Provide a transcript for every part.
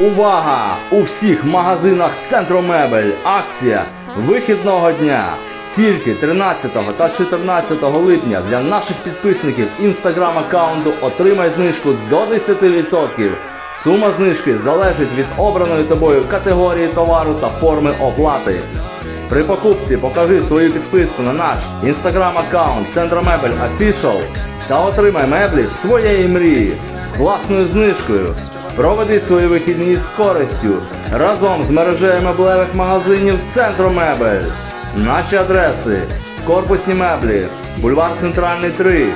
Увага! У всіх магазинах Центру Мебель акція вихідного дня. Тільки 13 та 14 липня для наших підписників інстаграм аккаунту отримай знижку до 10%. Сума знижки залежить від обраної тобою категорії товару та форми оплати. При покупці покажи свою підписку на наш інстаграм аккаунт Центромебель Official та отримай меблі своєї мрії з класною знижкою. Проведи свої вихідні з користю разом з мережею меблевих магазинів Центромебель. Наші адреси: корпусні меблі, бульвар Центральний 3,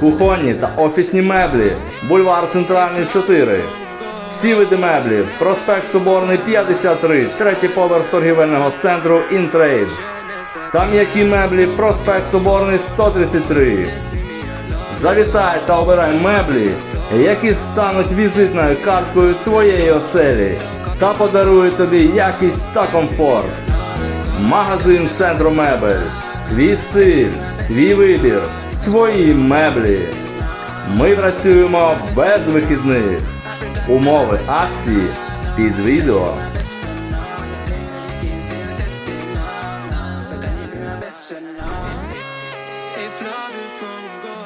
кухонні та офісні меблі, бульвар Центральний 4. Всі види меблів, проспект Соборний 53, третій поверх торгівельного центру Інтрейд. Там які меблі, проспект Соборний 133. Завітай та обирай меблі, які стануть візитною карткою твоєї оселі та подарують тобі якість та комфорт. Магазин Центру Мебель. Твій стиль, твій вибір, твої меблі. Ми працюємо без вихідних. Умови акції під відео. Love is strong,